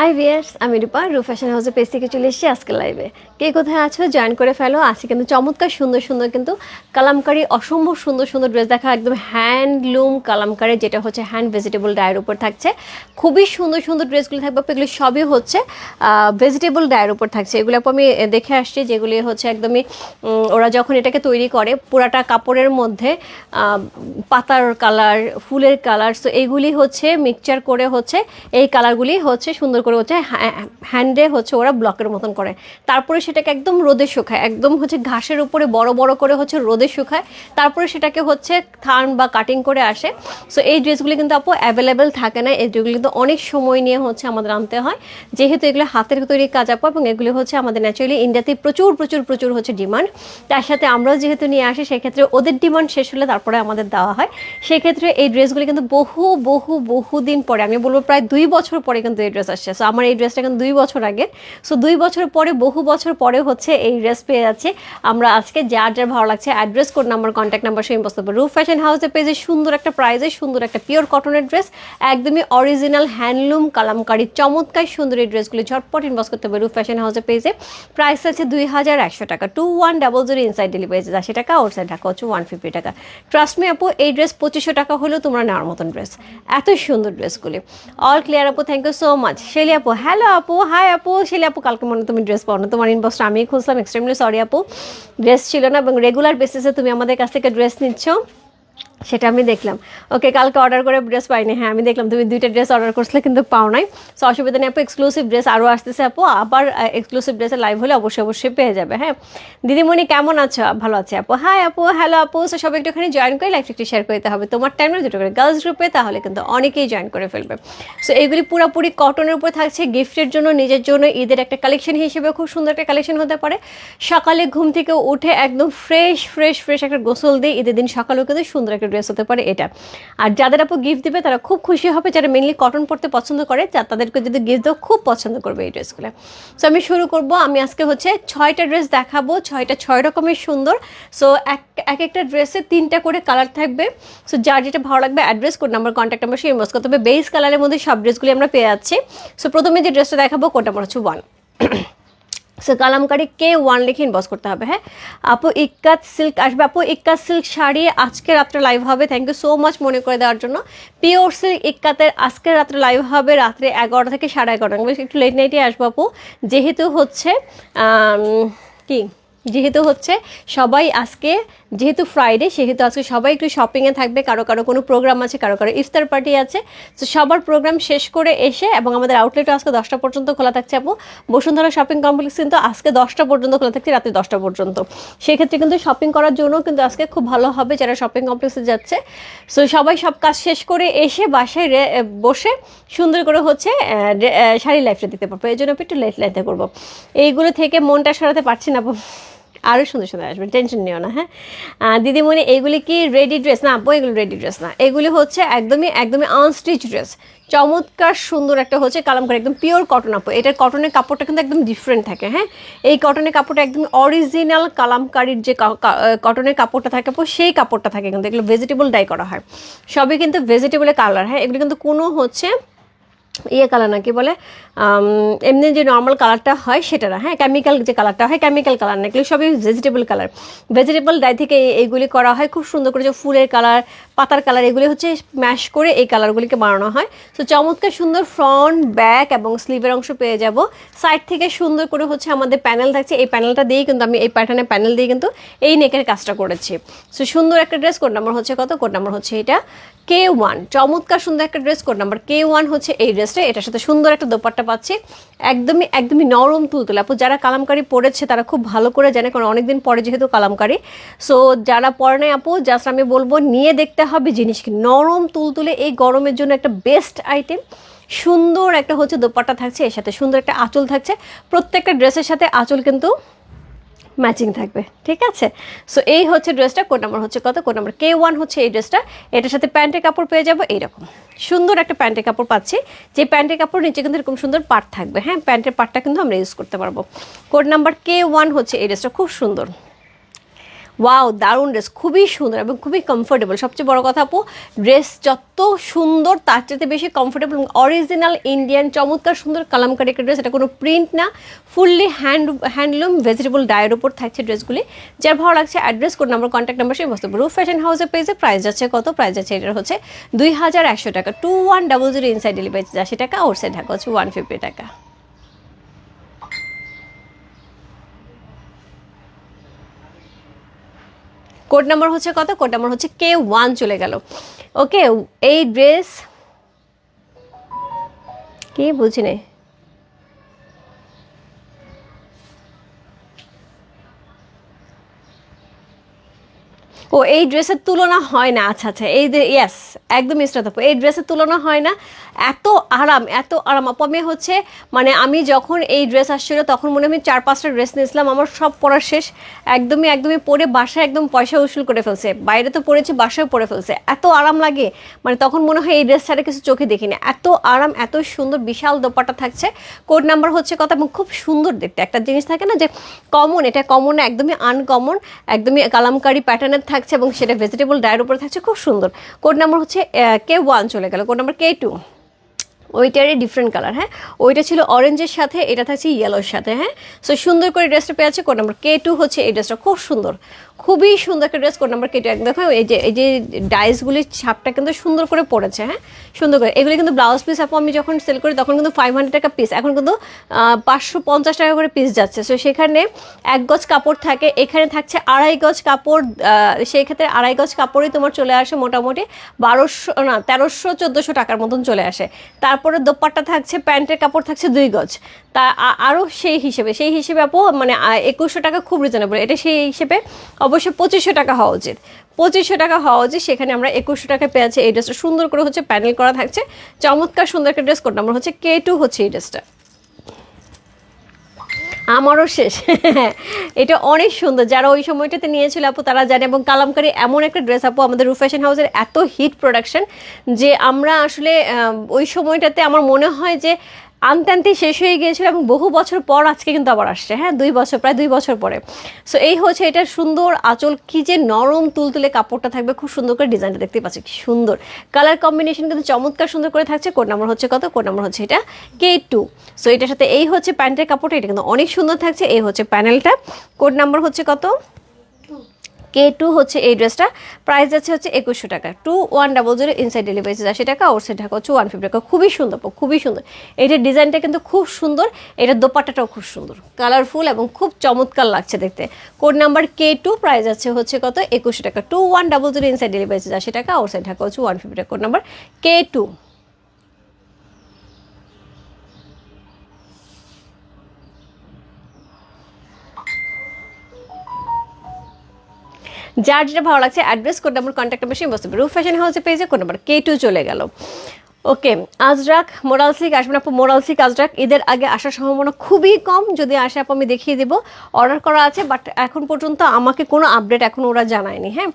High viewers আমি রূপা। রূপ fashion হাউসের পেজ থেকে চলে এসেছি আজকে লাইভে কে কোথায় আছো? জয়েন করে ফেলো। আজকে কিন্তু চমৎকার, সুন্দর সুন্দর কিন্তু কালামকারি, অসম্ভব সুন্দর সুন্দর ড্রেস দেখা একদম হ্যান্ডলুম কালামকারি, যেটা হচ্ছে হ্যান্ড ভেজিটেবল ডায়ের উপর থাকছে। খুবই সুন্দর সুন্দর ড্রেসগুলো থাকবে। এগুলো সবই হচ্ছে ভেজিটেবল ডায়ের উপর থাকছে। এগুলো আমি দেখে আসছি, যেগুলি হচ্ছে একদমই ওরা যখন এটাকে তৈরি করে, পুরাটা কাপড়ের মধ্যে পাতার কালার ফুলের কালার সো এইগুলি হচ্ছে মিক্সচার করে হচ্ছে, এই কালারগুলি হচ্ছে সুন্দর করে হচ্ছে হ্যান্ডে হচ্ছে ওরা ব্লকের মতন করে। তারপরে সেটাকে একদম রোদে শুকায়, একদম হচ্ছে ঘাসের উপরে বড় বড় করে হচ্ছে রোদে শুকায়। তারপরে সেটাকে হচ্ছে থান বা কাটিং করে আসে। সো এই ড্রেসগুলি কিন্তু আপু অ্যাভেলেবেল থাকে না। এই ড্রেসগুলি কিন্তু অনেক সময় নিয়ে হচ্ছে আমাদের আনতে হয়। যেহেতু এগুলো হাতের তৈরি কাজ আপু, এবং এগুলি হচ্ছে আমাদের ন্যাচারালি ইন্ডিয়াতে প্রচুর প্রচুর প্রচুর হচ্ছে ডিমান্ড তার সাথে আমরাও যেহেতু নিয়ে আসি, সেক্ষেত্রে ওদের ডিমান্ড শেষ হলে তারপরে আমাদের দেওয়া হয়। সেক্ষেত্রে এই ড্রেসগুলি কিন্তু বহু বহু বহু দিন পরে, আমি বলব প্রায় দুই বছর পরে কিন্তু এই ড্রেস আসছে। সো আমার এই ড্রেসটা এখন দুই বছর আগে। সো দুই বছর পরে, বহু বছর পরে হচ্ছে এই ড্রেস পেয়ে যাচ্ছে। আমরা আজকে যার যার ভালো লাগছে address code number contact number সেই বসতে পারব রুফ ফ্যাশন হাউসে পেয়েছে সুন্দর একটা প্রাইজে সুন্দর একটা পিওর কটনের ড্রেস একদমই অরিজিনাল হ্যান্ডলুম কালামকারি, চমৎকার সুন্দর এই ড্রেসগুলি ঝটপট ইনবক্স করতে হবে। রুফ ফ্যাশন হাউসে পেয়েছে। প্রাইস আছে দুই হাজার একশো টাকা। Two one double zero inside delivery আশি টাকা আউটসাইড ঢাকা হচ্ছে ওয়ান ফিফটি টাকা। ট্রাস্ট মি আপু, এই ড্রেস পঁচিশশো টাকা হলেও তোমরা নেওয়ার মতন ড্রেস এত সুন্দর ড্রেসগুলি অল ক্লিয়ার আপু thank you so much Sheli আপু হ্যালো আপু হাই আপু। শেলি আপু, কালকে মনে তুমি ড্রেস পাও না তোমার ইনবক্সটা আমি খুঁজলাম এক্সট্রিমলি সরি আপু। ড্রেস ছিল না এবং রেগুলার বেসিসে তুমি আমাদের কাছ থেকে ড্রেস নিচ্ছ। সেটা আমি দেখলাম। ওকে কালকে অর্ডার করে ড্রেস পাইনি। হ্যাঁ আমি দেখলাম, তুমি দুইটা ড্রেস অর্ডার করছিলে কিন্তু পাও নাই সো অসুবিধা নেই, আপু এক্সক্লুসিভ ড্রেস আরও আসতেছে, আপু। আবার এক্সক্লুসিভ ড্রেসের লাইভ হলে অবশ্যই অবশ্যই পেয়ে যাবে হ্যাঁ। দিদিমণি, কেমন আছো? ভালো আছে, আপু। হাই আপু। হ্যালো আপু। সো সবাই একটুখানি জয়েন করে লাইফ একটু শেয়ার করতে হবে। তোমার টাইমে দুটো করে গার্লস গ্রুপে তাহলে কিন্তু অনেকেই জয়েন করে ফেলবে। সো এইগুলি পুরোপুরি কটনের উপর থাকছে গিফটের জন্য, নিজের জন্য, ঈদের একটা কালেকশন হিসেবে খুব সুন্দর একটা কালেকশন হতে পারে। সকালে ঘুম থেকে উঠে একদম ফ্রেশ ফ্রেশ ফ্রেশ একটা গোসল দিয়ে ঈদের দিন সকালেও কিন্তু সুন্দর একটা ড্রেস হতে পারে এটা। আর যাদের আপু গিফট দিবে, তারা খুব খুশি হবে যারা মেনলি কটন পরতে পছন্দ করে তাদেরকে যদি গিফট দাও, খুব পছন্দ করবে এই ড্রেসগুলো। সো আমি শুরু করব। আমি আজকে হচ্ছে ছয়টা ড্রেস দেখাবো। ছয়টা, ছয় রকমের সুন্দর। সো এক এক একটা ড্রেসে তিনটা করে কালার থাকবে। সো যার যেটা ভালো লাগবে address code number contact number সেই করতে হবে। বেস কালারের মধ্যে সব ড্রেসগুলি আমরা পেয়ে যাচ্ছি। সো প্রথমে যে ড্রেসটা দেখাবো কোড নাম্বার হচ্ছে one so Kalamkari K one লিখে ইনবক্স করতে হবে হ্যাঁ? আপু, ইক্কাত সিল্ক আসবে। আপু ইকাত সিল্ক শাড়ি আজকে রাত্রে লাইভ হবে। থ্যাংক ইউ সো মাচ মনে করে দেওয়ার জন্য। পিওর সিল্ক ইক্কাতের আজকে রাত্রে লাইভ হবে রাত্রে এগারোটা থেকে সাড়ে এগারোটা। একটু লেট নাইটে আসব আপু। যেহেতু হচ্ছে কি? যেহেতু হচ্ছে, সবাই আজকে যেহেতু ফ্রাইডে সেহেতু আজকে সবাই একটু শপিংয়ে থাকবে, কারও কারও কোনো প্রোগ্রাম আছে, কারও কারও ইফতার পার্টি আছে। তো সবার প্রোগ্রাম শেষ করে এসে এবং আমাদের আউটলেটও আজকে দশটা পর্যন্ত খোলা থাকছে, আপু। বসুন্ধরা শপিং কমপ্লেক্স কিন্তু আজকে দশটা পর্যন্ত খোলা থাকছে, রাত্রি দশটা পর্যন্ত। সেক্ষেত্রে কিন্তু শপিং করার জন্য কিন্তু আজকে খুব ভালো হবে যারা শপিং কমপ্লেক্সে যাচ্ছে। সো সবাই সব কাজ শেষ করে এসে বাসায় বসে সুন্দর করে হচ্ছে শাড়ি লাইফটা দিতে পারব। এই জন্য একটু লেট লাইতে করব। এইগুলো থেকে মনটা সরাতে পারছি না। আরও সুন্দর সুন্দর আসবে টেনশন নিও না হ্যাঁ? দিদিমণি এইগুলি কি রেডি ড্রেস না আপু এগুলো রেডি ড্রেস না। এগুলি হচ্ছে একদমই একদমই আনস্টিচ ড্রেস চমৎকার সুন্দর একটা হচ্ছে কালামকারি একদম পিওর কটন আপু এটার কটনের কাপড়টা কিন্তু একদম ডিফারেন্ট থাকে হ্যাঁ? এই কটনের কাপড়টা একদম অরিজিনাল কালামকারির যে কটনের কাপড়টা থাকে আপু সেই কাপড়টা থাকে কিন্তু, এগুলো ভেজিটেবল ডাই করা হয়। সবই কিন্তু ভেজিটেবলের কালার হ্যাঁ? এগুলো কিন্তু কোনো হচ্ছে ইয়ে কালার না কি বলে এমনি যে নর্মাল কালারটা হয় সেটা না হ্যাঁ কেমিক্যাল যে কালারটা হয় কেমিক্যাল কালার না, এগুলো সবই ভেজিটেবল কালার ভেজিটেবল ডাই থেকে এই- এইগুলি করা হয়, খুব সুন্দর করে যে ফুলের কালার পাতার কালার এগুলি হচ্ছে ম্যাশ করে এই কালারগুলিকে বানানো হয়। তো চমৎকার সুন্দর ফ্রন্ট ব্যাক এবং স্লিভের অংশ পেয়ে যাব। সাইড থেকে সুন্দর করে হচ্ছে আমাদের প্যানেল থাকছে, এই প্যানেলটা দিয়েই কিন্তু আমি, এই প্যাটার্নের প্যানেল দিয়ে কিন্তু এই নেকের কাজটা করেছি। সো সুন্দর একটা ড্রেস কোড নাম্বার হচ্ছে কত? কোড নাম্বার হচ্ছে এটা। কে ওয়ান চমৎকার সুন্দর একটা dress code number K one হচ্ছে এই ড্রেসটা এটার সাথে সুন্দর একটা দোপাট্টা পাচ্ছি। একদমই একদমই নরম তুলতুলে আপু, যারা কালামকারি পড়েছে তারা খুব ভালো করে জানে, কারণ অনেকদিন পরে যেহেতু কালামকারি। সো যারা পরে নাই, আপু জাস্ট আমি বলব, নিয়ে দেখতে হবে জিনিস কি। নরম তুলতুলে এই গরমের জন্য একটা বেস্ট আইটেম সুন্দর একটা হচ্ছে দোপাট্টা থাকছে, এর সাথে সুন্দর একটা আঁচল থাকছে। প্রত্যেকটা ড্রেসের সাথে আঁচল কিন্তু ম্যাচিং থাকবে, ঠিক আছে? সো এই হচ্ছে ড্রেসটা কোড নাম্বার হচ্ছে কত? কোড নাম্বার কে ওয়ান হচ্ছে এই ড্রেসটা। এটার সাথে প্যান্টের কাপড় পেয়ে যাব এইরকম। সুন্দর একটা প্যান্টের কাপড় পাচ্ছি। যে প্যান্টের কাপড় নিচে কিন্তু এরকম সুন্দর পাট থাকবে হ্যাঁ? প্যান্টের পাটটা কিন্তু আমরা ইউজ করতে পারব। কোড নাম্বার কে ওয়ান হচ্ছে এই ড্রেসটা, খুব সুন্দর। ওয়াও দারুণ ড্রেস খুবই সুন্দর এবং খুবই কমফোর্টেবল সবচেয়ে বড় কথা আপু ড্রেস যত সুন্দর, তার চাইতে বেশি কমফোর্টেবল এবং অরিজিনাল ইন্ডিয়ান চমৎকার সুন্দর কালামকারি একটা ড্রেস এটা কোনো প্রিন্ট না। ফুললি হ্যান্ড হ্যান্ডলুম ভেজিটেবল ডায়ের উপর থাকছে ড্রেসগুলি যার ভালো লাগছে address code number contact number সেই বস্তু রুফ ফ্যাশন হাউসের পেজে প্রাইস যাচ্ছে কত? প্রাইস যাচ্ছে, এটার হচ্ছে দুই হাজার একশো টাকা। Two one double zero inside delivery আশি টাকা আউটসাইড ঢাকা হচ্ছে ওয়ান ফিফটি টাকা। কোড নাম্বার হচ্ছে কত? কোড নাম্বার হচ্ছে কে ওয়ান চলে গেল। ওকে এই ড্রেস কি? বুঝি নাই ও, এই ড্রেসের তুলনা হয় না। আচ্ছা আচ্ছা এই ইয়েস একদম ইস্টাত আপু, এই ড্রেসের তুলনা হয় না। এত আরাম এত আরাম। আপু, আমি হচ্ছে মানে আমি যখন এই ড্রেস আসছিল, তখন মনে আমি চার পাঁচটা ড্রেস নিয়েছিলাম, আমার সব পড়া শেষ। একদমই একদমই পরে বাসায় একদম পয়সা উসুল করে ফেলছে। বাইরে তো পড়েছি বাসায় পরে ফেলছে। এত আরাম লাগে। মানে তখন মনে হয় এই ড্রেস ছাড়া কিছু চোখে দেখিনি। এত আরাম, এত সুন্দর বিশাল দোপাটা থাকছে। কোড নাম্বার হচ্ছে কথা, এবং খুব সুন্দর দেখতে। একটা জিনিস থাকে না যে কমন এটা কমন একদমই আনকমন একদমই কালামকারি প্যাটার্নের থাকছে এবং সেটা ভেজিটেবল ডায়ের উপরে থাকছে। খুব সুন্দর। কোড নাম্বার হচ্ছে কে ওয়ান চলে গেল। কোড নাম্বার কে টু ওইটারই ডিফারেন্ট কালার হ্যাঁ? ওইটা ছিল অরেঞ্জের সাথে, এটা থাকছে ইয়েলোর সাথে হ্যাঁ? সো সুন্দর করে ড্রেসটা পেয়েছে কোড নাম্বার কে টু হচ্ছে এই ড্রেসটা খুব সুন্দর। খুবই সুন্দর একটা dress code number K two দেখো, এই যে এই যে ডাইসগুলির ছাপটা কিন্তু সুন্দর করে পড়েছে হ্যাঁ? সুন্দর করে, এগুলি কিন্তু ব্লাউজ পিস আপু আমি যখন সেল করি, তখন কিন্তু ফাইভ হান্ড্রেড টাকা পিস এখন কিন্তু পাঁচশো পঞ্চাশ টাকা করে পিস যাচ্ছে। সো সেখানে এক গজ কাপড় থাকে, এখানে থাকছে আড়াই গজ কাপড় সেই ক্ষেত্রে আড়াই গজ কাপড়ই তোমার চলে আসে মোটামুটি বারোশো, না, তেরোশো, চোদ্দোশো টাকার মতন চলে আসে। তারপরে দোপাট্টা থাকছে, প্যান্টের কাপড় থাকছে দুই গজ। তা আরও সেই হিসেবে সেই হিসেবে আপু মানে একুশশো টাকা খুব রিজনেবল এটা সেই হিসেবে অবশ্যই পঁচিশশো টাকা হওয়া উচিত। পঁচিশশো টাকা হওয়া উচিত, সেখানে আমরা একুশশো টাকা পেয়েছি। এই ড্রেসটা সুন্দর করে হচ্ছে প্যানেল করা থাকছে। চমৎকার সুন্দর একটা ড্রেস কোড নাম্বার হচ্ছে কে টু হচ্ছে এই ড্রেসটা আমারও শেষ। এটা অনেক সুন্দর। যারা ওই সময়টাতে নিয়েছিল আপু, তারা জানে। এবং কালামকারী এমন একটা ড্রেস আপু, আমাদের রু ফ্যাশন হাউসের এত হিট প্রোডাকশন যে আমরা আসলে ওই সময়টাতে আমার মনে হয় যে আনতে শেষ হয়ে গিয়েছিল এবং বহু বছর পর আজকে কিন্তু আবার আসছে। হ্যাঁ দুই বছর, প্রায় দুই বছর পরে। সো এই হচ্ছে এটা সুন্দর আঁচল, কি যে নরম তুলতুলে কাপড়টা থাকবে, খুব সুন্দর করে ডিজাইনটা দেখতে পাচ্ছি, কি সুন্দর। কালার কম্বিনেশন কিন্তু চমৎকার সুন্দর করে থাকছে কোড নাম্বার হচ্ছে কত? কোড নাম্বার হচ্ছে এটা কে টু সো এটার সাথে এই হচ্ছে প্যান্টের কাপড়টা, এটা কিন্তু অনেক সুন্দর থাকছে, এই হচ্ছে প্যানেলটা। কোড নাম্বার হচ্ছে কত? কে টু হচ্ছে এই ড্রেসটা প্রাইস যাচ্ছে হচ্ছে একুশশো টাকা। Two one double zero inside delivery আশি টাকা আউটসাইড ঢাকা হচ্ছে ওয়ান ফিফটি টাকা। খুবই সুন্দর খুবই সুন্দর। এটার ডিজাইনটা কিন্তু খুব সুন্দর এটার দোপাট্টাটাও খুব সুন্দর। কালারফুল এবং খুব চমৎকার লাগছে দেখতে। Code number K two price আছে হচ্ছে কত? একুশশো টাকা। Two one double zero inside delivery আশি টাকা আউটসাইড ঢাকা হচ্ছে ওয়ান ফিফটি টাকা। কোড নাম্বার কে টু যার যেটা ভালো লাগছে address code number contact number সেই বসতে রুফ ফ্যাশন হাউসে পেয়েছে কোড নম্বর কে টু চলে গেল। ওকে আজরাক মোরাল সিক আসবেন আপু মোরাল সিক আজরাক ঈদের আগে আসার সম্ভাবনা খুবই কম। যদি আসে, আপু, আমি দেখিয়ে দেবো। অর্ডার করা আছে বাট এখন পর্যন্ত আমাকে কোনো আপডেট এখন ওরা জানায়নি হ্যাঁ?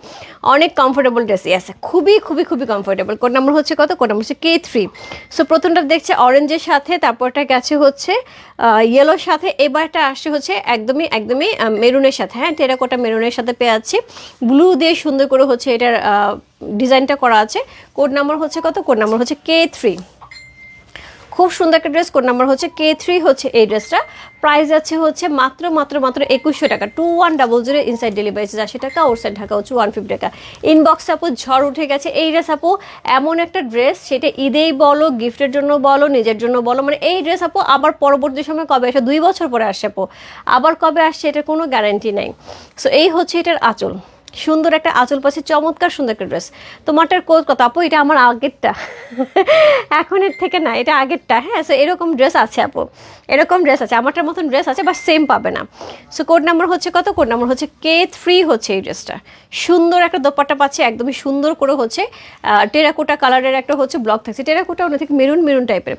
অনেক কমফোর্টেবল ড্রেস আছে খুবই খুবই খুবই কমফোর্টেবল কোড নাম্বার হচ্ছে কত? কোড নাম্বার হচ্ছে কে থ্রি সো প্রথমটা দেখছে অরেঞ্জের সাথে, তারপরটা গেছে হচ্ছে ইয়েলোর সাথে, এবারটা আসছে হচ্ছে একদমই একদমই মেরুনের সাথে হ্যাঁ? টেরাকোটা মেরুনের সাথে পেয়ে যাচ্ছি। ব্লু দিয়ে সুন্দর করে হচ্ছে এটার ডিজাইনটা করা আছে। কোড নাম্বার হচ্ছে কত? কোড নাম্বার হচ্ছে কে থ্রি খুব সুন্দর একটা ড্রেস, কোড নাম্বার হচ্ছে কে থ্রি হচ্ছে এই ড্রেসটা। প্রাইস আছে হচ্ছে মাত্র মাত্র মাত্র একুশশো টাকা। Two one double zero inside delivery আশি টাকা সাইড ঢাকা হচ্ছে ওয়ান ফিফটি টাকা। ইনবক্স আপু, ঝড় উঠে গেছে। এই ড্রেস আপু, এমন একটা ড্রেস, সেটা ঈদেই বলো, গিফটের জন্য বলো, নিজের জন্য বলো মানে এই ড্রেস আপু, আবার পরবর্তী সময় কবে আসে? দুই বছর পরে আসে আপু। আবার কবে আসছে এটার কোনো গ্যারান্টি নাই। সো এই হচ্ছে এটার আঁচল। সুন্দর একটা আঁচল পাশে চমৎকার সুন্দর একটা ড্রেস তোমারটার কোচ কত? আপু, এটা আমার আগেরটা। এখনের থেকে না, এটা আগেরটা হ্যাঁ? এরকম ড্রেস আছে, আপু। এরকম ড্রেস আছে, আমারটার মতন ড্রেস আছে বা সেম পাবে না। সো কোড নাম্বার হচ্ছে কত? কোড নাম্বার হচ্ছে কে থ্রি হচ্ছে এই ড্রেসটা সুন্দর একটা দোপাট্টা পাচ্ছে, একদমই সুন্দর করে হচ্ছে টেরাকোটা কালারের একটা হচ্ছে ব্লক থাকছে। টেরাকোটা ওনা থেকে মেরুন মেরুন টাইপের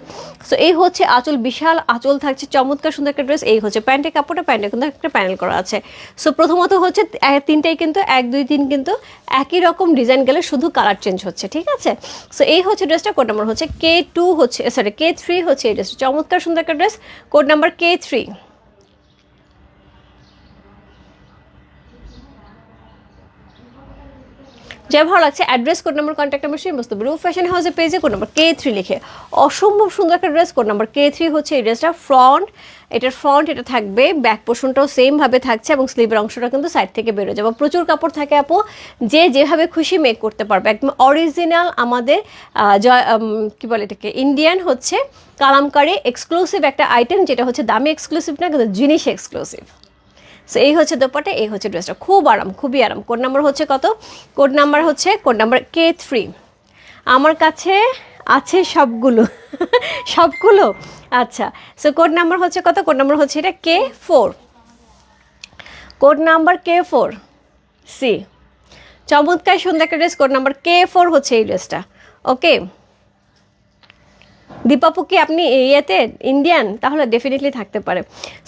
সো এই হচ্ছে আঁচল, বিশাল আঁচল থাকছে, চমৎকার সুন্দর একটা ড্রেস এই হচ্ছে প্যান্টের কাপড়টা প্যান্টে কিন্তু একটা প্যানেল করা আছে। সো প্রথমত হচ্ছে তিনটাই কিন্তু, এক, দুই, তিন কিন্তু একই রকম ডিজাইন গেলে শুধু কালার চেঞ্জ হচ্ছে, ঠিক আছে? সো এই হচ্ছে ড্রেসটা কোড নাম্বার হচ্ছে কে টু হচ্ছে সরি কে থ্রি হচ্ছে এই ড্রেসটা চমৎকার সুন্দর একটা dress code number K three যে ভালো লাগছে। Address code number contact number সেই বস্তু রূপ ফ্যাশন হাউসের পেজে কোড নাম্বার কে থ্রি লিখে। অসম্ভব সুন্দর একটা dress code number K three হচ্ছে এই ড্রেসটা ফ্রন্ট এটার ফ্রন্ট এটা থাকবে। ব্যাক পোর্শনটাও সেমভাবে থাকছে এবং স্লিভের অংশটা কিন্তু সাইড থেকে বেরোয় যাবে। প্রচুর কাপড় থাকে আপু। যে যেভাবে খুশি মেক করতে পারবে। একদম অরিজিনাল আমাদের জয় কি বলে এটাকে? ইন্ডিয়ান হচ্ছে কালামকারি এক্সক্লুসিভ একটা আইটেম যেটা হচ্ছে দামি এক্সক্লুসিভ না, কিন্তু জিনিস এক্সক্লুসিভ সো এই হচ্ছে দোপাটা এই হচ্ছে ড্রেসটা। খুব আরাম, খুবই আরাম। কোড নাম্বার হচ্ছে কত? কোড নাম্বার হচ্ছে, কোড নাম্বার কে থ্রি আমার কাছে আছে সবগুলো সবগুলো? আচ্ছা সো কোড নাম্বার হচ্ছে কত? কোড নাম্বার হচ্ছে এটা K four code number K four C চমৎকার সুন্দর একটা dress, code number K four হচ্ছে এই ড্রেসটা। ওকে দীপাপু কি আপনি ইয়েতে ইন্ডিয়ান তাহলে ডেফিনেটলি থাকতে পারে।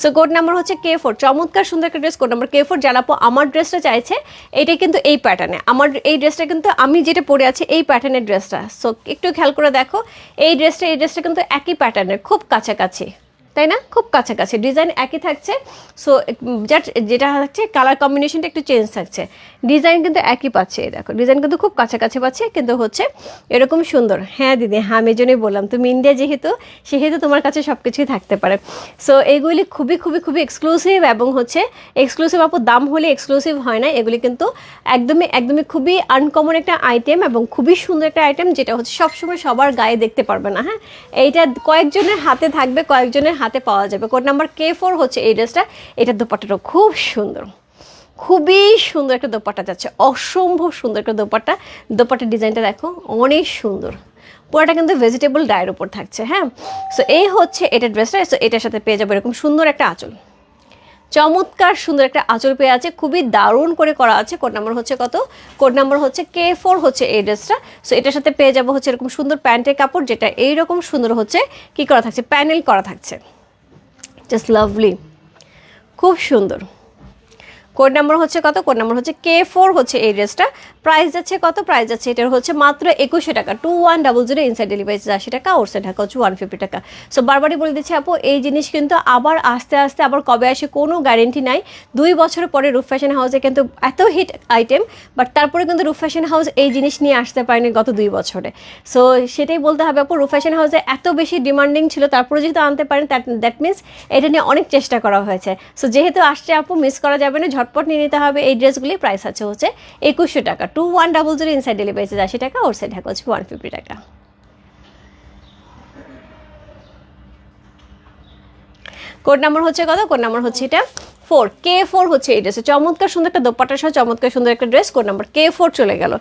সো কোড নাম্বার হচ্ছে কে ফোর চমৎকার সুন্দর একটা dress code number K four জানাপো আমার ড্রেসটা চাইছে, এটা কিন্তু এই প্যাটার্নে আমার এই ড্রেসটা কিন্তু আমি যেটা পরে আছি, এই প্যাটার্নের ড্রেসটা সো একটু খেয়াল করে দেখো, এই ড্রেসটা এই ড্রেসটা কিন্তু একই প্যাটার্নের খুব কাছাকাছি। তাই না? খুব কাছাকাছি। ডিজাইন একই থাকছে। সো জাস্ট যেটা হচ্ছে কালার কম্বিনেশনটা একটু চেঞ্জ থাকছে। ডিজাইন কিন্তু একই পাচ্ছে দেখো। ডিজাইন কিন্তু খুব কাছাকাছি পাচ্ছে, কিন্তু হচ্ছে এরকম সুন্দর। হ্যাঁ দিদি হ্যাঁ আমি জন্যই বললাম। তুমি ইন্ডিয়া যেহেতু, সেহেতু তোমার কাছে সব কিছুই থাকতে পারে। সো এইগুলি খুবই খুবই খুবই এক্সক্লুসিভ এবং হচ্ছে এক্সক্লুসিভ আপু, দাম হলে এক্সক্লুসিভ হয় না। এগুলি কিন্তু একদমই একদমই খুবই আনকমন একটা আইটেম এবং খুবই সুন্দর একটা আইটেম যেটা হচ্ছে সবসময় সবার গায়ে দেখতে পারবে না। হ্যাঁ? এইটা কয়েকজনের হাতে থাকবে, কয়েকজনের হাতে পাওয়া যাবে। কোড নাম্বার কে ফোর হচ্ছে এই ড্রেসটা। এটার দোপাট্টাটা খুব সুন্দর। খুবই সুন্দর একটা দোপাট্টা যাচ্ছে। অসম্ভব সুন্দর একটা দোপাট্টা। দোপাট্টার ডিজাইনটা দেখো, অনেক সুন্দর। পুরোটা কিন্তু ভেজিটেবল ডায়ের উপর থাকছে হ্যাঁ? সো এই হচ্ছে এটা ড্রেসটা। সো এটার সাথে পেয়ে যাব এরকম সুন্দর একটা আঁচল। চমৎকার সুন্দর একটা আঁচল পেয়ে আছে। খুবই দারুণ করে করা আছে। কোড নাম্বার হচ্ছে কত? কোড নাম্বার হচ্ছে কে ফোর হচ্ছে এই ড্রেসটা। সো এটার সাথে পেয়ে যাব হচ্ছে এরকম সুন্দর প্যান্টের কাপড়, যেটা এইরকম সুন্দর হচ্ছে। কি করা থাকছে? প্যানেল করা থাকছে। জাস্ট লাভলি খুব সুন্দর। কোড নাম্বার হচ্ছে কত? কোড নাম্বার হচ্ছে কে ফোর হচ্ছে এই ড্রেসটা প্রাইস যাচ্ছে কত? প্রাইস যাচ্ছে এটার হচ্ছে মাত্র একুশে টাকা। Two one double zero inside delivery আশি টাকা আউটসাইড ঢাকা হচ্ছে ওয়ান ফিফটি টাকা। সো বারবারই বলে দিচ্ছি আপু, এই জিনিস কিন্তু আবার আস্তে আস্তে আবার কবে আসে কোনো গ্যারেন্টি নাই। দুই বছর পরে রুফ ফ্যাশন হাউসে কিন্তু এত হিট আইটেম বাট তারপরে কিন্তু রুফ ফ্যাশন হাউস এই জিনিস নিয়ে আসতে পারেনি গত দুই বছরে। সো সেটাই বলতে হবে আপু রুফ ফ্যাশন হাউসে এত বেশি ডিমান্ডিং ছিল, তারপরে যেহেতু আনতে পারেন দ্যাট মিনস এটা নিয়ে অনেক চেষ্টা করা হয়েছে। সো যেহেতু আসছে আপু মিস করা যাবে না, ঝটপট নিয়ে নিতে হবে। এই ড্রেসগুলি প্রাইস আছে হচ্ছে একুশশো টাকা। Two one double zero inside delivery আশি টাকা ওর সাইড ঢাকা হচ্ছে ওয়ান ফিফটি টাকা। কোড নাম্বার হচ্ছে কত? কোড নাম্বার হচ্ছে এটা ফোর কে ফোর হচ্ছে এই ড্রেসে চমৎকার সুন্দর একটা দোপাটা সহ চমৎকার সুন্দর একটা dress code number K four চলে গেল।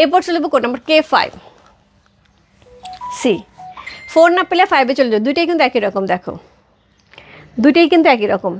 এরপর চলে যাব কোড নাম্বার কে ফাইভ সি ফোর না পেলে ফাইভে চলে যাবে দুইটাই কিন্তু একই রকম, দেখো। দুইটাই কিন্তু একই রকম।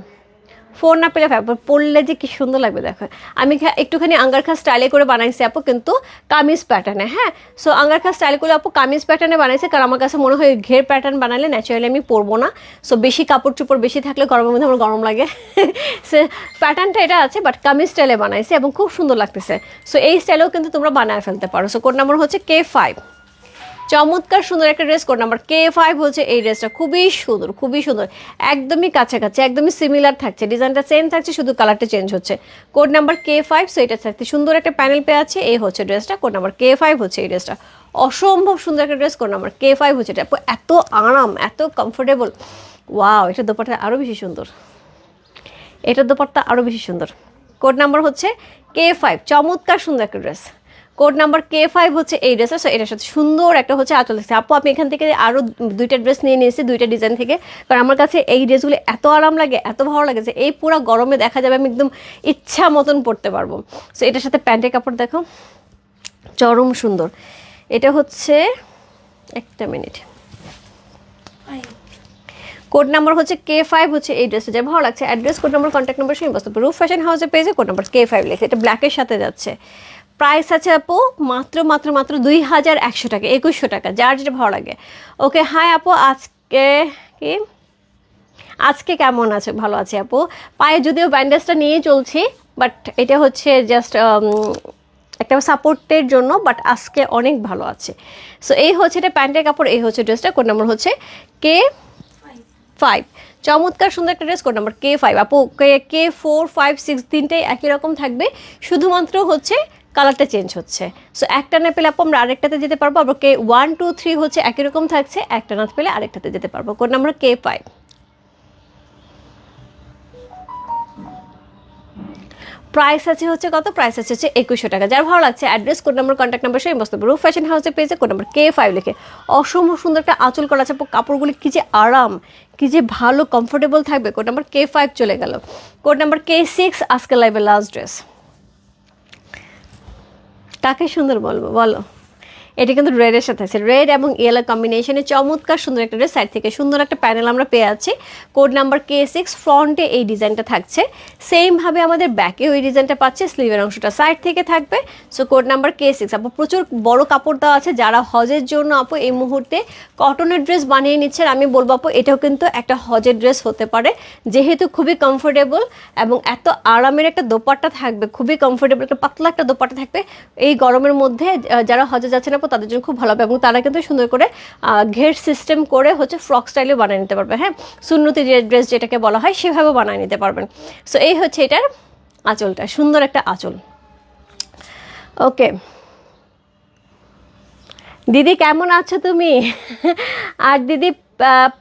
ফোর না পেলে ফাইভ পরলে যে কি সুন্দর লাগবে দেখো। আমি একটুখানি আঙ্গারখা স্টাইলে করে বানাইছি আপু, কিন্তু কামিজ প্যাটার্নে হ্যাঁ? সো আঙ্গারখা স্টাইল করে আপু কামিজ প্যাটার্নে বানাইছে, কারণ আমার কাছে মনে হয় ঘের প্যাটার্ন বানালে ন্যাচারালি আমি পরবো না। সো বেশি কাপড় চোপড় বেশি থাকলে গরমের মধ্যে আমার গরম লাগে। সে প্যাটার্নটা এটা আছে বাট কামিজ স্টাইলে বানাইছে এবং খুব সুন্দর লাগতেছে। সো এই স্টাইলেও কিন্তু তোমরা বানায় ফেলতে পারো। সো কোড নাম্বার হচ্ছে কে ফাইভ চমৎকার সুন্দর একটা dress code number K five হচ্ছে, এই ড্রেসটা খুবই সুন্দর খুবই সুন্দর। একদমই কাছাকাছি, একদমই সিমিলার থাকছে। ডিজাইনটা সেম থাকছে, শুধু কালারটা চেঞ্জ হচ্ছে। Code number K five so এটা থাকতে সুন্দর একটা প্যানেল পেয়ে আছে। এই হচ্ছে ড্রেসটা কোড নাম্বার কে ফাইভ হচ্ছে এই ড্রেসটা অসম্ভব সুন্দর একটা dress code number K five হচ্ছে এটা। এত আরাম, এত কমফোর্টেবল ওয়াও এটা দোপাটা আরও বেশি সুন্দর। এটার দোপাট্টা আরও বেশি সুন্দর। কোড নাম্বার হচ্ছে কে ফাইভ চমৎকার সুন্দর একটা dress code number K five হচ্ছে এই ড্রেসের সো এটার সাথে সুন্দর একটা হচ্ছে আঁচল দেখছে আপু আমি এখান থেকে আরও দুইটা ড্রেস নিয়ে নিয়েছি দুইটা ডিজাইন থেকে। কারণ আমার কাছে এই ড্রেসগুলো এত আরাম লাগে এত ভালো লাগে যে এই পুরো গরমে দেখা যাবে আমি একদম ইচ্ছা মতন পরতে পারব। সো এটার সাথে প্যান্টের কাপড় দেখো চরম সুন্দর। এটা হচ্ছে একটা মিনিট। কোড নাম্বার হচ্ছে কে ফাইভ হচ্ছে এই ড্রেসে যে ভালো লাগছে। Address code number contact number সেই বস্তু রুফ ফ্যাশন হাউসে পেয়েছে কোড নাম্বার কে ফাইভ লেখে। এটা ব্ল্যাকের সাথে যাচ্ছে। প্রাইস আছে আপু মাত্র মাত্র মাত্র দুই হাজার একশো টাকা, একুশশো টাকা, যার যেটা ভালো লাগে। ওকে, হাই আপু, আজকে কি? আজকে কেমন আছে? ভালো আছে আপু। পায়ে যদিও ব্যান্ডেজটা নিয়ে চলছি বাট এটা হচ্ছে জাস্ট একটা সাপোর্টের জন্য বাট আজকে অনেক ভালো আছে। সো এই হচ্ছে এটা প্যান্টের কাপড়, এই হচ্ছে ড্রেসটা, কোড নাম্বার হচ্ছে কে ফাইভ চমৎকার সুন্দর একটা dress, code number K five আপু, K K four five six তিনটেই একই রকম থাকবে, শুধুমাত্র হচ্ছে কালারটা চেঞ্জ হচ্ছে। সো একটা না পেলে আপু আমরা আরেকটাতে যেতে পারব, আবার কে ওয়ান টু থ্রি হচ্ছে একই রকম থাকছে, একটা না পেলে আরেকটাতে যেতে পারব। কোন নাম্বার কে ফাইভ প্রাইস আছে হচ্ছে কত? প্রাইস আছে হচ্ছে একুশশো টাকা। যার ভালো লাগছে address code number contact number সেই বস্তু রুফ ফ্যাশন হাউসে পেয়েছে কোড নাম্বার কে ফাইভ লিখে। অসম্ভব সুন্দর একটা আঁচল করা আছে কাপড়গুলি কী যে আরাম, কী যে ভালো কমফোর্টেবল থাকবে। কোড নাম্বার কে ফাইভ চলে গেল। কোড নাম্বার কে সিক্স আজকে লাইভে লাস্ট ড্রেস কাকে সুন্দর বলব বলো। এটা কিন্তু রেডের সাথে আছে। রেড এবং ইয়েলো কম্বিনেশনে চমৎকার সুন্দর একটা ড্রেস সাইড থেকে সুন্দর একটা প্যানেল আমরা পেয়ে আছি। কোড নাম্বার কে সিক্স ফ্রন্টে এই ডিজাইনটা থাকছে। সেমভাবে আমাদের ব্যাকে ওই ডিজাইনটা পাচ্ছে স্লিভের অংশটা সাইড থেকে থাকবে। So code number K six আপু, প্রচুর বড় কাপড় দেওয়া আছে যারা হজের জন্য, আপু, এই মুহূর্তে কটনের ড্রেস বানিয়ে নিচ্ছেন। আমি বলব, আপু, এটাও কিন্তু একটা হজের ড্রেস হতে পারে। যেহেতু খুবই কমফোর্টেবল এবং এত আরামের একটা দোপাট্টা থাকবে, খুবই কমফোর্টেবল একটা পাতলা একটা দোপাট্টা থাকবে। এই গরমের মধ্যে যারা হজে যাচ্ছেন, আপু তাদের জন্য খুব ভালো হবে এবং তারা কিন্তু সুন্দর করে ঘের সিস্টেম করে হচ্ছে ফ্রক স্টাইলেও বানিয়ে নিতে পারবে হ্যাঁ? সুন্নতি যে ড্রেস যেটাকে বলা হয় সেভাবেও বানিয়ে নিতে পারবেন। সো এই হচ্ছে এটার আঁচলটা, সুন্দর একটা আঁচল। ওকে দিদি, কেমন আছো তুমি? আর দিদি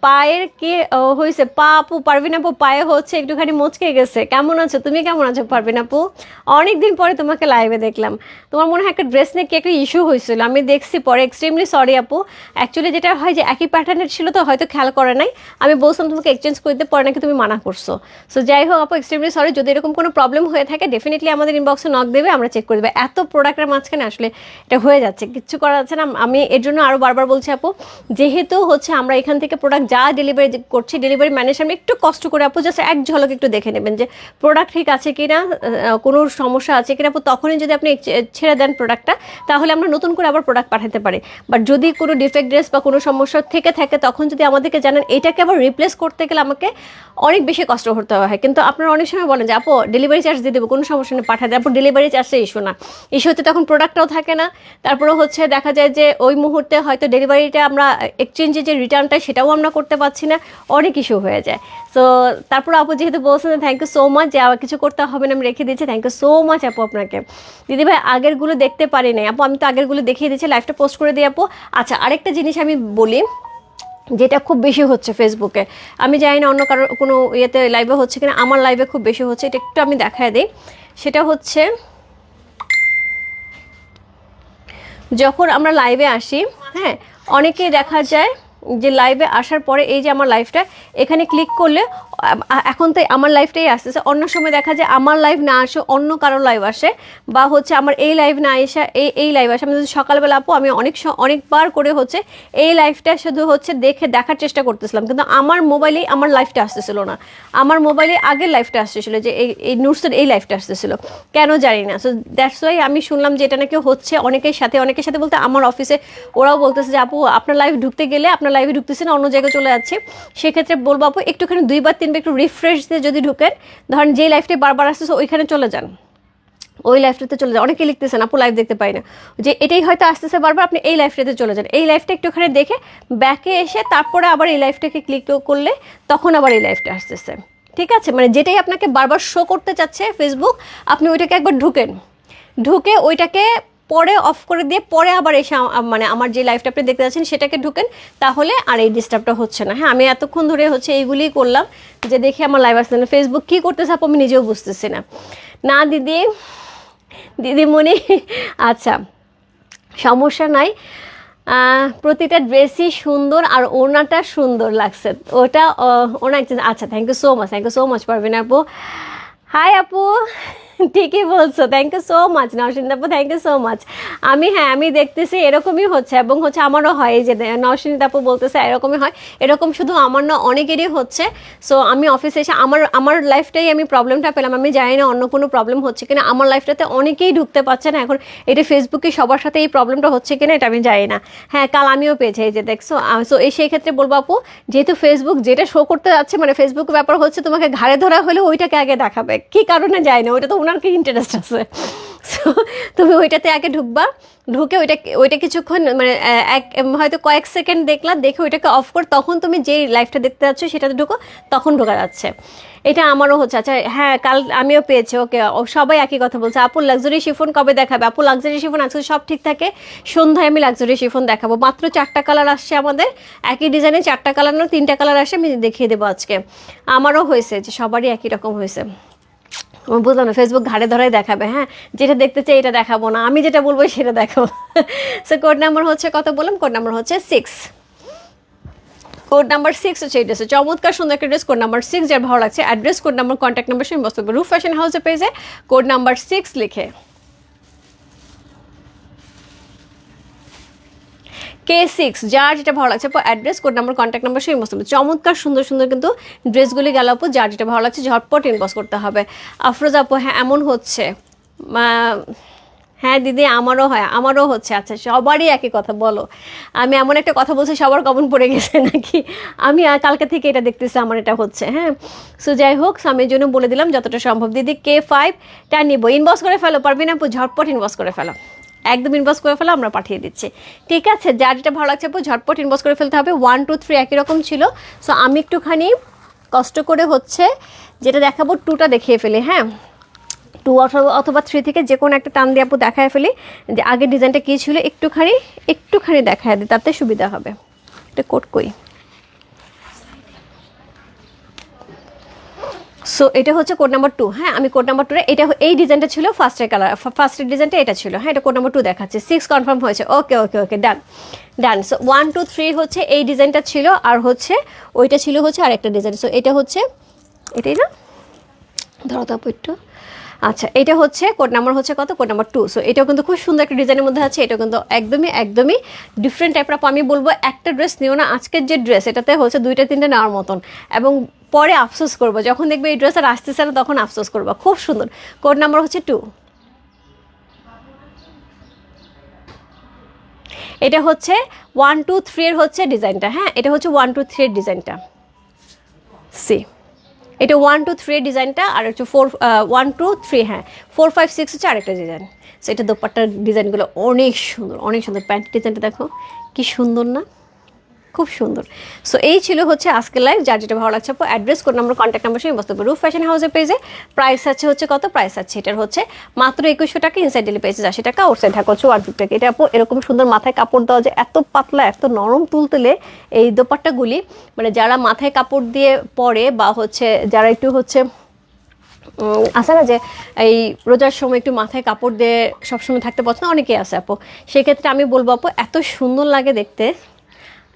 পায়ের কি হয়েছে পা আপু পারবিন আপু, পায়ে হচ্ছে, একটুখানি মুচকে গেছে। কেমন আছো? তুমি কেমন আছো পারবিন আপু? অনেক দিন পরে তোমাকে লাইভে দেখলাম। তোমার মনে হয় একটা ড্রেস নিয়ে কি একটা ইস্যু হয়েছিল? আমি দেখছি পরে এক্সট্রিমলি সরি আপু। অ্যাকচুয়ালি যেটা হয় যে, একই প্যাটার্নের ছিল তো, হয়তো খেয়াল করে নাই। আমি বলছিলাম তোমাকে এক্সচেঞ্জ করে দিতে, পরে নাকি তুমি মানা করছ। সো যাই হোক আপু এক্সট্রিমলি সরি যদি এরকম কোনো প্রবলেম হয়ে থাকে ডেফিনেটলি আমাদের ইনবক্সে নক দেবে, আমরা চেক করে দেবো। এত প্রোডাক্টের মাঝখানে আসলে এটা হয়ে যাচ্ছে। কিচ্ছু করা যাচ্ছে না, আমি এর জন্য আরও বারবার বলছি আপু, যেহেতু হচ্ছে আমরা এখান থেকে প্রোডাক্ট যা ডেলিভারি করছি ডেলিভারি ম্যানের সামনে একটু কষ্ট করে আপু জাস্ট এক ঝলক একটু দেখে নেবেন যে প্রোডাক্ট ঠিক আছে কি না কোনো সমস্যা আছে কিনা। আপু, তখনই যদি আপনি ছেড়ে দেন প্রোডাক্টটা তাহলে আমরা নতুন করে আবার প্রোডাক্ট পাঠাতে পারি। বাট যদি কোনো ডিফেক্ট ড্রেস বা কোনো সমস্যা থেকে থাকে, তখন যদি আমাদেরকে জানান, এটাকে আবার রিপ্লেস করতে গেলে আমাকে অনেক বেশি কষ্ট করতে হয়। কিন্তু আপনারা অনেক সময় বলেন যে, আপু ডেলিভারি চার্জ দিয়ে দেবো, কোনো সমস্যা নেই পাঠা দেয় আপু ডেলিভারি চার্জটা ইস্যু না। ইস্যু হচ্ছে তখন প্রোডাক্টটাও থাকে না। তারপরে হচ্ছে দেখা যায় যে, ওই মুহূর্তে হয়তো ডেলিভারিটা আমরা এক্সচেঞ্জে যে রিটার্নটা সেটাও আমরা করতে পারছি না, অনেক ইস্যু হয়ে যায়। সো তারপর আপু যেহেতু বলছেন থ্যাংক ইউ সো মাচ যে আমার কিছু করতে হবে না, আমি রেখে দিচ্ছি থ্যাংক ইউ সো মাচ আপু আপনাকে। দিদি ভাই, আগেরগুলো দেখতে পারি নাই। আপু, আমি তো আগেরগুলো দেখিয়ে দিচ্ছি লাইভটা পোস্ট করে দিই আপু। আচ্ছা আরেকটা জিনিস আমি বলি, যেটা খুব বেশি হচ্ছে ফেসবুকে আমি জানি না অন্য কারও কোনো ইয়েতে লাইভে হচ্ছে কিনা, আমার লাইভে খুব বেশি হচ্ছে, এটা একটু আমি দেখায় দিই। সেটা হচ্ছে, যখন আমরা লাইভে আসি হ্যাঁ অনেকেই দেখা যায় যে লাইভে আসার পরে এই যে আমার লাইভটা এখানে ক্লিক করলে এখন তো আমার লাইফটাই আসতেছে। অন্য সময় দেখা যায় আমার লাইভ না আসে, অন্য কারোর লাইভ আসে, বা হচ্ছে আমার এই লাইভ না এসে, এই এই লাইভ আসে। আমি যদি সকালবেলা আপু, আমি অনেক অনেকবার করে হচ্ছে এই লাইফটা শুধু হচ্ছে দেখে, দেখার চেষ্টা করতেছিলাম। কিন্তু আমার মোবাইলেই আমার লাইফটা আসতেছিল না। আমার মোবাইলে আগের লাইফটা আসতেছিল যে এই এই নুটসের এই লাইফটা আসতেছিল। কেন জানি না। সো দ্যাটস ওয়াই আমি শুনলাম যে এটা নাকি হচ্ছে অনেকের সাথে অনেকের সাথে বলতে আমার অফিসে ওরাও বলতেছে যে, আপু, আপনার লাইভ ঢুকতে গেলে আপনার লাইভে ঢুকতেছে না, অন্য জায়গায় চলে যাচ্ছে। সেক্ষেত্রে বলব আপু, একটুখানি দুইবার তিনবার একটু রিফ্রেশ দিয়ে যদি ঢুকেন, ধরেন যে লাইফটা বারবার আসতেছে, ওইখানে চলে যান। ওই লাইফটাতে চলে যান। অনেকে লিখতেছেন, আপু লাইভ দেখতে পাই না। যে এটাই হয়তো আসতেছে বারবার, আপনি এই লাইফটাতে চলে যান। এই লাইফটা একটুখানি দেখে ব্যাকে এসে তারপরে আবার এই লাইফটাকে ক্লিক করলে, তখন আবার এই লাইফটা আসতেছে। ঠিক আছে? মানে যেটাই আপনাকে বারবার শো করতে চাচ্ছে ফেসবুক আপনি ওইটাকে একবার ঢুকেন। ঢুকে ওইটাকে পরে অফ করে দিয়ে পরে আবার এসে মানে আমার যে লাইফটা আপনি দেখতে যাচ্ছেন সেটাকে ঢুকেন তাহলে আর এই ডিস্টার্বটা হচ্ছে না। হ্যাঁ আমি এতক্ষণ ধরে হচ্ছে এইগুলিই করলাম যে দেখি আমার লাইভ আসছে না। ফেসবুক কী করতেছে আপু আমি নিজেও বুঝতেছি না। না দিদি দিদিমণি আচ্ছা সমস্যা নাই। প্রতিটা ড্রেসই সুন্দর আর ওনাটা সুন্দর লাগছে। ওটা আহ, ওনা আচ্ছা thank you so much thank you so much পারবেন আপু। হাই আপু। ঠিকই বলছো thank you so much Nowshin আপু থ্যাংক ইউ সো মাচ আমি হ্যাঁ আমি দেখতেছি এরকমই হচ্ছে এবং হচ্ছে আমারও হয় যে নওশিন আপু বলতেছে এরকমই হয়। এরকম শুধু আমার না, অনেকেরই হচ্ছে। সো আমি অফিসে এসে আমার আমার লাইফটাই আমি প্রবলেমটা পেলাম। আমি জানি না অন্য কোনো প্রবলেম হচ্ছে কিনা। আমার লাইফটাতে অনেকেই ঢুকতে পারছে না। এখন এটা ফেসবুকে সবার সাথে এই প্রবলেমটা হচ্ছে কিনা এটা আমি জানি না। হ্যাঁ কাল আমিও পেয়েছি, এই যে দেখছ। সো এই সেই ক্ষেত্রে বলব আপু, যেহেতু ফেসবুক যেটা শো করতে যাচ্ছে মানে ফেসবুক ব্যাপার হচ্ছে তোমাকে ঘাড়ে ধরা হলে ওইটাকে আগে দেখাবে। কি কারণে যায় না, ওইটা তো ওনার কি ইন্টারেস্ট আছে? তুমি ওইটাতে আগে ঢুকবা, ঢুকে ওইটা ওইটা কিছুক্ষণ মানে এক হয়তো কয়েক সেকেন্ড দেখলা, দেখে ওইটাকে অফ কর, তখন তুমি যেই লাইফটা দেখতে যাচ্ছ সেটাতে ঢুকো, তখন ঢোকা যাচ্ছে। এটা আমারও হচ্ছে আচ্ছা হ্যাঁ কাল আমিও পেয়েছি, ওকে সবাই একই কথা বলছে, আপু লাক্সারি শিফন কবে দেখাবে? আপু লাক্সারি শিফন আজকে সব ঠিক থাকে, সন্ধ্যায় আমি লাক্সারি শিফন দেখাবো। মাত্র চারটা কালার আসছে আমাদের, একই ডিজাইনে চারটা কালার না, তিনটা কালার আসে আমি দেখিয়ে দেবো আজকে। আমারও হয়েছে যে সবারই একই রকম হয়েছে। বুঝলাম না ফেসবুক ঘাড়ে ধরাই দেখাবে হ্যাঁ? যেটা দেখতে চাই এটা দেখাবো না, আমি যেটা বলব সেটা দেখাবো। সো কোড নাম্বার হচ্ছে কত বললাম? কোড নাম্বার হচ্ছে সিক্স কোড নাম্বার সিক্স হচ্ছে এই ড্রেসে চমৎকার সুন্দর একটা ড্রেস কোড নাম্বার সিক্স যার ভালো লাগছে। Address code number contact number সেই বস্তু রুফ ফ্যাশন হাউসে পেয়েছে কোড নাম্বার সিক্স লিখে। কে সিক্স যার যেটা ভালো লাগছে address code number contact number সেই মস্ত চমৎকার, সুন্দর সুন্দর কিন্তু ড্রেসগুলি গেল, আপু, যার যেটা ভালো লাগছে, ঝটপট ইনবক্স করতে হবে। আফরোজ, আপু হ্যাঁ এমন হচ্ছে। হ্যাঁ দিদি, আমারও হয়, আমারও হচ্ছে। আচ্ছা সবারই একই কথা, বলো। আমি এমন একটা কথা বলছি, সবার কমন পড়ে গেছে নাকি? আমি কালকে থেকে এটা দেখতেছি, আমার এটা হচ্ছে হ্যাঁ। সো যাই হোক এই জন্য বলে দিলাম, যতটা সম্ভব। দিদি কে ফাইভটা নিবো। ইনবক্স করে ফেলো, পারবি না ঝটপট ইনবক্স করে ফেলো। একদম ইনবক্স করে ফেলো, আমরা পাঠিয়ে দিচ্ছি। ঠিক আছে, যার যেটা ভালো লাগছে, আপু, ঝটপট ইনবক্স করে ফেলতে হবে। ওয়ান টু থ্রি একই রকম ছিল। সো আমি একটুখানি কষ্ট করে হচ্ছে যেটা দেখাবো টুটা দেখিয়ে ফেলি হ্যাঁ? টু অথবা অথবা থ্রি থেকে যে কোনো একটা টান দিয়ে আপু দেখায় ফেলি যে আগের ডিজাইনটা কী ছিল, একটুখানি একটুখানি দেখায় দিই তাতে সুবিধা হবে। এটা কোট কই? সো এটা হচ্ছে কোড নাম্বার টু হ্যাঁ আমি কোড নাম্বার টু এটা এই ডিজাইনটা ছিল ফার্স্টের কালার ফার্স্টের ডিজাইনটা এটা ছিল। হ্যাঁ এটা কোড নাম্বার টু দেখাচ্ছে। সিক্স কনফার্ম হয়েছে। Okay okay okay done done so one two three হচ্ছে এই ডিজাইনটা ছিল আর হচ্ছে ওইটা ছিল হচ্ছে আরেকটা ডিজাইন সো এটা হচ্ছে, এটাই না? ধরো তো একটু। আচ্ছা এটা হচ্ছে কোড নাম্বার হচ্ছে কত? কোড নাম্বার টু সো এটাও কিন্তু খুব সুন্দর একটা ডিজাইনের মধ্যে আছে। এটা কিন্তু একদমই একদমই ডিফারেন্ট টাইপের আমি বলব একটা ড্রেস নিও না। আজকের যে ড্রেস এটাতে হচ্ছে দুইটা, তিনটে নেওয়ার মতন। এবং পরে আফসোস করব। যখন দেখবে এই ড্রেস আর আসতেছে না, তখন আফসোস করব। খুব সুন্দর। কোড নাম্বার হচ্ছে টু। এটা হচ্ছে ওয়ান, টু থ্রি এর হচ্ছে ডিজাইনটা। হ্যাঁ এটা হচ্ছে ওয়ান, টু থ্রি এর ডিজাইনটা। সি। এটা ওয়ান, টু থ্রি ডিজাইনটা আর হচ্ছে ফোর ওয়ান, টু, থ্রি হ্যাঁ। ফোর, ফাইভ, সিক্স হচ্ছে আরেকটা ডিজাইন। সো এটা দোপাট্টার ডিজাইনগুলো অনেক সুন্দর অনেক সুন্দর। প্যান্ট ডিজাইনটা দেখো, কি সুন্দর না? খুব সুন্দর। সো এই ছিল হচ্ছে আজকের লাইভ যার যেটা ভালো লাগছে, আপু address code number contact number সেই বস্তু রুফ ফ্যাশন হাউসের পেজে প্রাইস আছে হচ্ছে কত? প্রাইস আছে, এটার হচ্ছে মাত্র একুশশো টাকা ইনসাইড ডেলি পেজে আশি টাকা আউটসাইড ঢাকা হচ্ছে ওয়ান ফিফটি টাকা এটা আপু, এরকম সুন্দর মাথায় কাপড় দেওয়া যে এত পাতলা, এত নরম তুলতুলে এই দোপাট্টাগুলি মানে যারা মাথায় কাপড় দিয়ে পরে বা হচ্ছে যারা একটু হচ্ছে আছে না যে এই রোজার সময় একটু মাথায় কাপড় দিয়ে সবসময় থাকতে পছন্দ, অনেকেই আছে আপু। সেক্ষেত্রে আমি বলব আপু, এত সুন্দর লাগে দেখতে।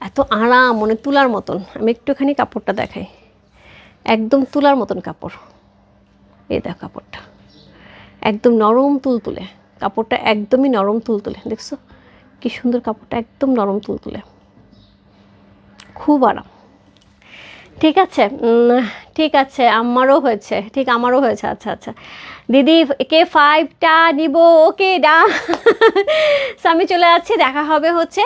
এত আরাম মানে তুলার মতন। আমি একটুখানি কাপড়টা দেখাই। একদম তুলার মতন কাপড়। এই দেখ কাপড়টা। একদম নরম তুলতুলে কাপড়টা একদমই নরম তুল তুলতুলে দেখছ? কি সুন্দর কাপড়টা একদম নরম তুল তুলে। খুব আরাম। ঠিক আছে? ঠিক আছে আমারও হয়েছে ঠিক আমারও হয়েছে আচ্ছা আচ্ছা। দিদি কে ফাইভটা নিব? ওকে ডা। আমি চলে যাচ্ছি দেখা হবে হচ্ছে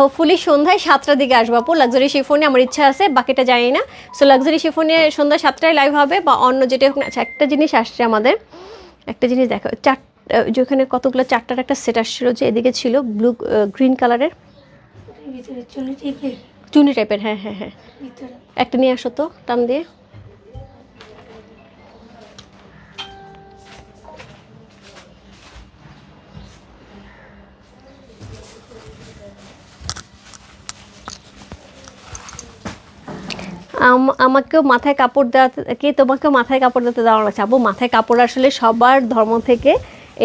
হোপফুলি সন্ধ্যায় সাতটার দিকে আসব আপু। লাক্সারি শিফোনে আমার ইচ্ছা আছে বাকিটা জানি না। সো লাক্সারি শিফোনে সন্ধ্যা সাতটায় লাইভ হবে বা অন্য যেটা হোক না আচ্ছা একটা জিনিস আসছে আমাদের। একটা জিনিস দেখো চার যেখানে কতগুলো চারটার একটা সেট আসছিল যে এদিকে ছিল ব্লু গ্রিন কালারের চুনি টাইপের হ্যাঁ হ্যাঁ হ্যাঁ। একটা নিয়ে আসো তো, টান দিয়ে। আম- আমাকেও মাথায় কাপড় দেওয়া কে তোমাকেও মাথায় কাপড় দিতে দেওয়া লাগছে আবু মাথায় কাপড় আসলে সবার ধর্ম থেকে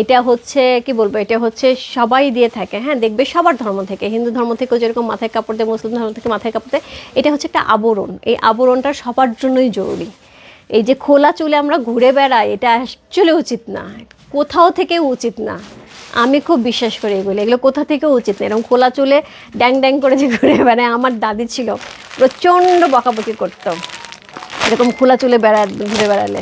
এটা হচ্ছে, কি বলব, এটা হচ্ছে সবাই দিয়ে থাকে। হ্যাঁ দেখবে সবার ধর্ম থেকে, হিন্দু ধর্ম থেকেও যেরকম মাথায় কাপড় দেয়, মুসলিম ধর্ম থেকে মাথায় কাপড় দেয়, এটা হচ্ছে একটা আবরণ। এই আবরণটা সবার জন্যই জরুরি। এই যে খোলা চুলে আমরা ঘুরে বেড়াই, এটা অ্যাকচুয়ালি উচিত না। কোথাও থেকে উচিত না। আমি খুব বিশ্বাস করি এগুলো। এগুলো কোথা থেকেও উচিত না? এরকম খোলা চুলে ড্যাং ড্যাং করে যে ঘুরে বেড়ায়, আমার দাদি ছিল, প্রচণ্ড বকাবকি করতো। এরকম খোলা চুলে বেড়া, ঘুরে বেড়ালে।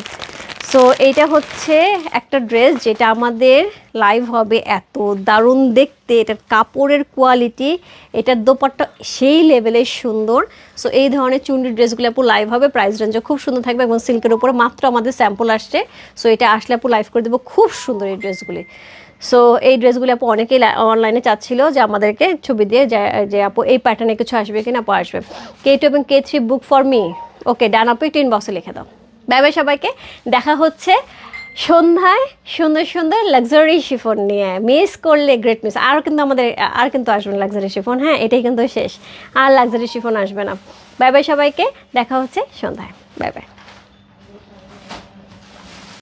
সো এইটা হচ্ছে একটা ড্রেস যেটা আমাদের লাইভ হবে এত দারুণ দেখতে। এটার কাপড়ের কোয়ালিটি এটার দোপাট্টা সেই লেভেলের সুন্দর। সো এই ধরনের চুন্ডি ড্রেসগুলো আপু লাইভ হবে। প্রাইস রেঞ্জও খুব সুন্দর থাকবে এবং সিল্কের উপরে মাত্র আমাদের স্যাম্পল আসছে। সো এটা আসলে আপু লাইভ করে দেবো খুব সুন্দর এই ড্রেসগুলি সো এই ড্রেসগুলো আপু অনেকেই অনলাইনে চাচ্ছিল যে আমাদেরকে ছবি দিয়ে যে- আপু এই প্যাটার্নে কিছু আসবে কিনা, আপু আসবে। কে টু এবং K three book for me okay done আপু টিন বক্সে লিখে দাও। বাই বাই সবাইকে। দেখা হচ্ছে সন্ধ্যায় সুন্দর সুন্দর লাক্সারি শিফন নিয়ে। মিস করলে গ্রেট মিস আর কিন্তু আমাদের, আর কিন্তু আসবে না লাক্সারি শিফন হ্যাঁ? এটাই কিন্তু শেষ। আর লাক্সারি শিফন আসবে না। বাই বাই সবাইকে। দেখা হচ্ছে সন্ধ্যায়। Bye bye.